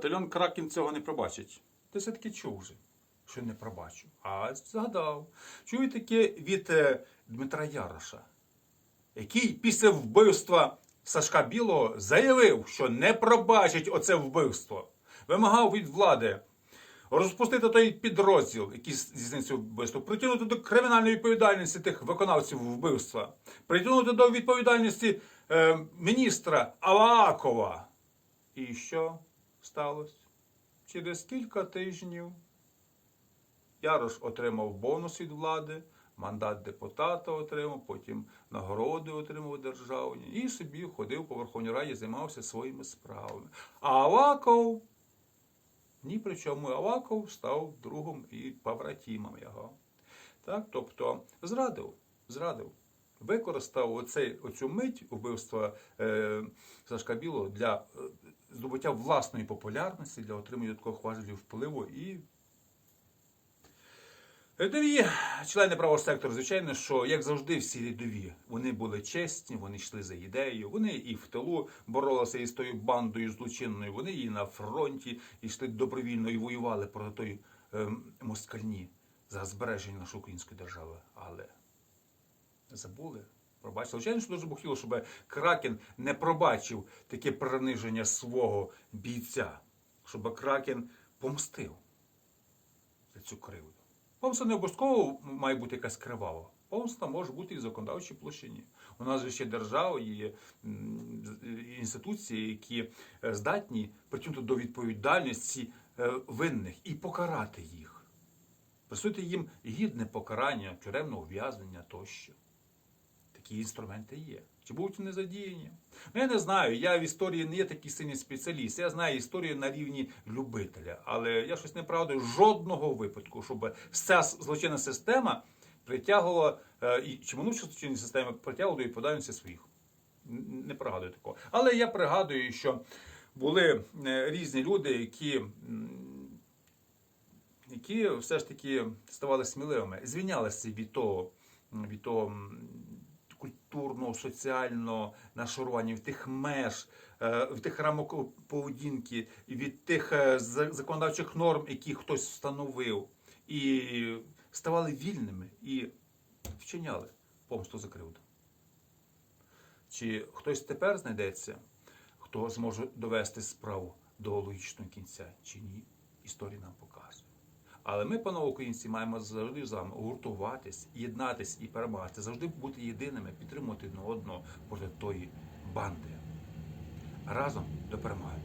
Батальйон Кракін цього не пробачить. Ти все-таки чув вже, що не пробачу. А згадав. Чую таке від е, Дмитра Яроша, який після вбивства Сашка Білого заявив, що не пробачить оце вбивство. Вимагав від влади розпустити той підрозділ, який здійснив вбивство, притягнути до кримінальної відповідальності тих виконавців вбивства, притягнути до відповідальності е, міністра Авакова. І що сталося? Через кілька тижнів Ярош отримав бонус від влади, мандат депутата отримав, потім нагороди отримав державні і собі ходив по Верховній Раді, займався своїми справами. А Аваков ні при чому Аваков став другом і побратимом його. Так? Тобто зрадив, зрадив. Використав оцей, оцю мить убивства е, Сашка Білого для е, здобуття власної популярності, для отримання такого важелів впливу і Рядові члени правого сектору, звичайно, що як завжди, всі рядові. Вони були чесні, вони йшли за ідеєю. Вони і в тилу боролися із тою бандою злочинною. Вони і на фронті йшли добровільно і воювали проти тої ем, москальні за збереження нашої української держави. Але забули. Пробачили. Звичайно, що дуже б хотіло, щоб Кракен не пробачив таке приниження свого бійця, щоб Кракен помстив за цю кривду. Помста не обов'язково має бути якась кривава. Помста може бути і в законодавчій площині. У нас же ще держава є інституції, які е, здатні притягнути до відповідальності е, винних і покарати їх. Присути їм гідне покарання, тюремне ув'язнення тощо. Такі інструменти є. Чи будуть вони задіяні? Ну, я не знаю. Я в історії не є такий сильний спеціаліст. Я знаю історію на рівні любителя. Але я щось не пригадую жодного випадку, щоб вся злочинна система притягувала е, і минувші злочинні системи притягувала до відповідальності своїх. Не пригадую такого. Але я пригадую, що були е, різні люди, які. які все ж таки ставали сміливими, звільнялися від того, від того м, культурного, соціального нашарування, від тих меж, е, від тих рамок поведінки, від тих е, законодавчих норм, які хтось встановив, і ставали вільними і вчиняли помсту за кривду. Чи хтось тепер знайдеться, хто зможе довести справу до логічного кінця, чи ні? Історія нам показує. Але ми, панове українці, маємо завжди з вами гуртуватись, єднатись і перемагати, завжди бути єдиними, підтримувати одне одного проти тої банди. Разом до перемоги.